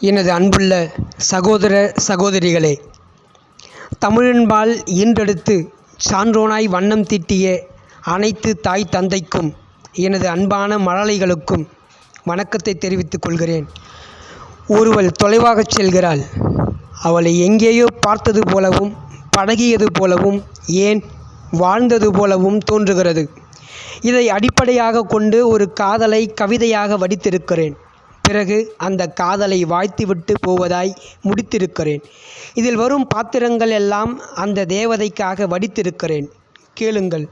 எனது அன்புள்ள சகோதர சகோதரிகளே தமிழன்பால் ஈன்றெடுத்து சான்றோனாய் வண்ணம் தீட்டிய அனைத்து தாய் தந்தைக்கும் எனது அன்பான மழலைகளுக்கும் வணக்கத்தை தெரிவித்துக் கொள்கிறேன். ஒருவள் தொலைவாகச் செல்கிறாள். அவளை எங்கேயோ பார்த்தது போலவும் பழகியது போலவும் ஏன் வாழ்ந்தது போலவும் தோன்றுகிறது. இதை அடிப்படையாக கொண்டு ஒரு காதலை கவிதையாக வடித்திருக்கிறேன். பிறகு அந்த காதலை வாய்த்துவிட்டு போவதாய் முடித்திருக்கிறேன். இதில் வரும் பாத்திரங்கள் எல்லாம் அந்த தேவதைக்காக வடித்திருக்கிறேன். கேளுங்கள்.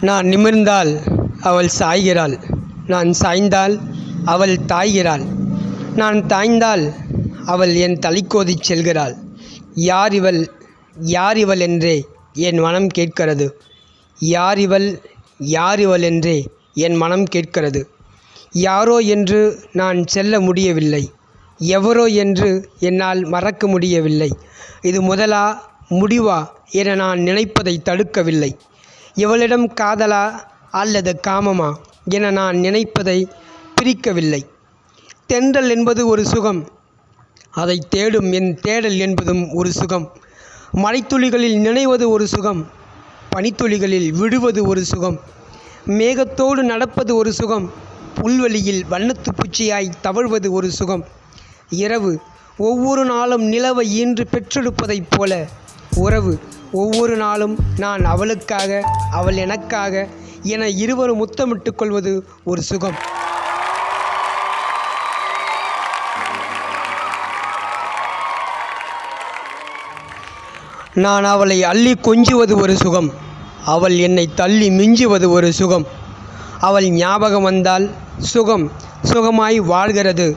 நான் நிமிர்ந்தால் அவள் சாய்கிறாள். நான் சாய்ந்தால் அவள் தாய்கிறாள். நான் தாய்ந்தால் அவள் என் தலைக்கோதிச் செல்கிறாள். யார் இவள் யார் இவள் என்றே என் மனம் கேட்கிறது. யார் இவள் யார் இவள் என்றே என் மனம் கேட்கிறது. யாரோ என்று நான் செல்ல முடியவில்லை. எவரோ என்று என்னால் மறக்க முடியவில்லை. இது முதலா முடிவா என நான் நினைப்பதை தடுக்கவில்லை. இவளிடம் காதலா அல்லது காமமா என நான் நினைப்பதை பிரிக்கவில்லை. தென்றல் என்பது ஒரு சுகம். அதை தேடும் என் தேடல் என்பதும் ஒரு சுகம். மழைத்துளிகளில் நினைவது ஒரு சுகம் பனித்துளிகளில் விழுவது ஒரு சுகம் மேகத்தோடு நடப்பது ஒரு சுகம் புல்வெளியில் வண்ணத்து பூச்சியாய் தவழ்வது ஒரு சுகம். இரவு ஒவ்வொரு நாளும் நிலவை ஈன்று பெற்றெடுப்பதைப் போல உறவு ஒவ்வொரு நாளும் நான் அவளுக்காக அவள் எனக்காக என இருவரும் முத்தமிட்டு கொள்வது ஒரு சுகம். நான் அவளை அள்ளி கொஞ்சுவது ஒரு சுகம். அவள் என்னை தள்ளி மிஞ்சுவது ஒரு சுகம். அவள் ஞாபகம் வந்தால் சுகம் சுகமாய் வாழ்கிறது.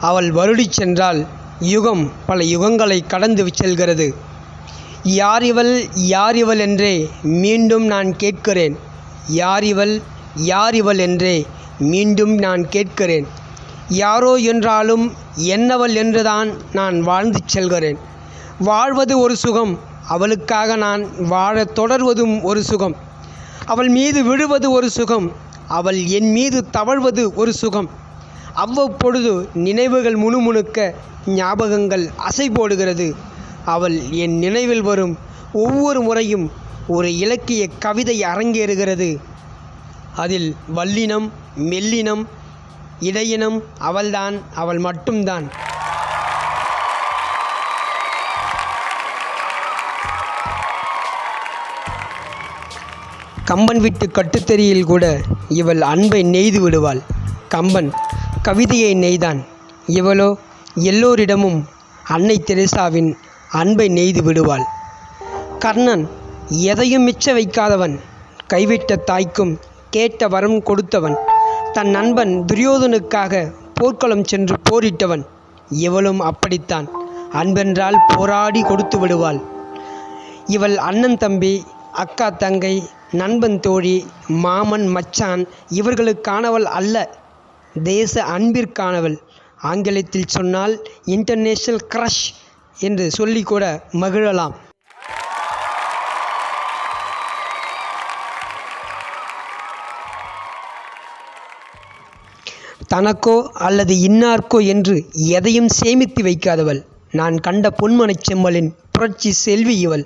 அவள் வருடி சென்றால் யுகம் பல யுகங்களை கடந்து செல்கிறது. யார் இவள் யார் இவள் என்றே மீண்டும் நான் கேட்கிறேன். யார் இவள் யார் இவள் என்றே மீண்டும் நான் கேட்கிறேன். யாரோ என்றாலும் என்னவள் என்றுதான் நான் வாழ்ந்து செல்கிறேன். வாழ்வது ஒரு சுகம் அவளுக்காக நான் வாழத் தொடர்வதும் ஒரு சுகம். அவள் மீது விழுவது ஒரு சுகம். அவள் என் மீது தவழ்வது ஒரு சுகம். அவ்வப்பொழுது நினைவுகள் முணுமுணுக்க ஞாபகங்கள் அசை போடுகிறது. அவள் என் நினைவில் வரும் ஒவ்வொரு முறையும் ஒரு இலக்கிய கவிதை அரங்கேறுகிறது. அதில் வல்லினம் மெல்லினம் இடையினம் அவள்தான் அவள் மட்டும்தான். கம்பன் விட்டு கட்டுத்தறியில் கூட இவள் அன்பை நெய்து விடுவாள். கம்பன் கவிதையை நெய்தான். இவளோ எல்லோரிடமும் அன்னை தெரேசாவின் அன்பை நெய்து விடுவாள். கர்ணன் எதையும் மிச்ச வைக்காதவன் கைவிட்ட தாய்க்கும் கேட்ட வரம் கொடுத்தவன் தன் நண்பன் துரியோதனுக்காக போர்க்களம் சென்று போரிட்டவன் இவளும் அப்படித்தான். அன்பென்றால் போராடி கொடுத்து விடுவாள். இவள் அண்ணன் தம்பி அக்கா தங்கை நண்பன் தோழி மாமன் மச்சான் இவர்களுக்கானவள் அல்ல தேச அன்பிற்கானவள். ஆங்கிலத்தில் சொன்னால் இன்டர்நேஷனல் க்ரஷ் என்று சொல்லி கூட மகிழலாம். தனக்கோ அல்லது இன்னார்க்கோ என்று எதையும் சேமித்து வைக்காதவள். நான் கண்ட பொன்மனை செம்மலின் புரட்சி செல்வி இவள்.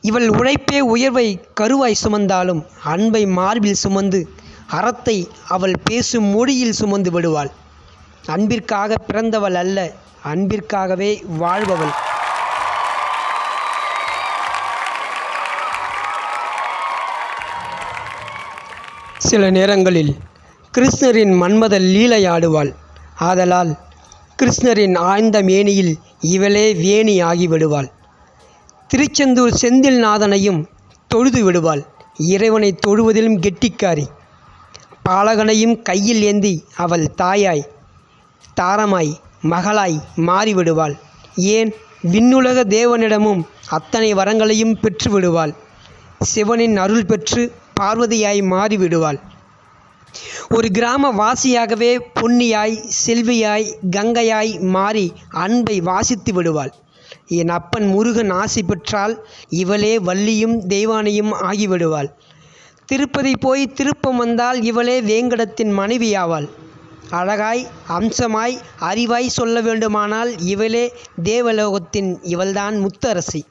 இவள் உழைப்பே உயர்வை கருவாய் சுமந்தாலும் அன்பை மார்பில் சுமந்து அறத்தை அவள் பேசும் மொழியில் சுமந்து விடுவாள். அன்பிற்காக பிறந்தவள் அல்ல அன்பிற்காகவே வாழ்பவள். சில நேரங்களில் கிருஷ்ணரின் மன்மத லீலையாடுவாள். ஆதலால் கிருஷ்ணரின் ஆழ்ந்த மேனியில் இவளே வேணி ஆகிவிடுவாள். திருச்செந்தூர் செந்தில் நாதனையும் தொழுது விடுவாள். இறைவனை தொழுவதிலும் கெட்டிக்காரி. பாலகனையும் கையில் ஏந்தி அவள் தாயாய் தாரமாய் மகளாய் மாறிவிடுவாள். ஏன்? விண்ணுலக தேவனிடமும் அத்தனை வரங்களையும் பெற்று விடுவாள் சிவனின் அருள் பெற்று பார்வதியாய் மாறிவிடுவாள். ஒரு கிராம வாசியாகவே பொன்னியாய் செல்வியாய் கங்கையாய் மாறி அன்பை வாசித்து விடுவாள். என் அப்பன் முருகன் ஆசி பெற்றால் இவளே வள்ளியும் தெய்வானையும் ஆகிவிடுவாள். திருப்பதி போய் திருப்பம் வந்தால் இவளே வேங்கடத்தின் மனைவியாவாள். அழகாய் அம்சமாய் அறிவாய் சொல்ல வேண்டுமானால் இவளே தேவலோகத்தின் இவள்தான் முத்தரசி.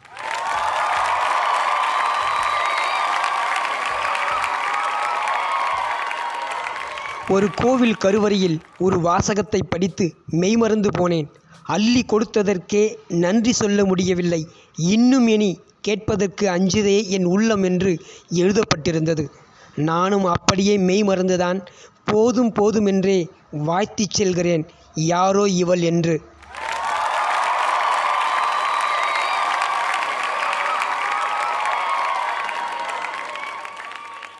ஒரு கோவில் கருவறையில் ஒரு வாசகத்தை படித்து மெய்மறந்து போனேன். அள்ளி கொடுத்ததற்கே நன்றி சொல்ல முடியவில்லை. இன்னும் இனி கேட்பதற்கு அஞ்சுதே என் உள்ளம் என்று எழுதப்பட்டிருந்தது. நானும் அப்படியே மெய் மறந்துதான் போதும் போதுமென்றே வாழ்த்திச் செல்கிறேன். யாரோ இவள் என்று.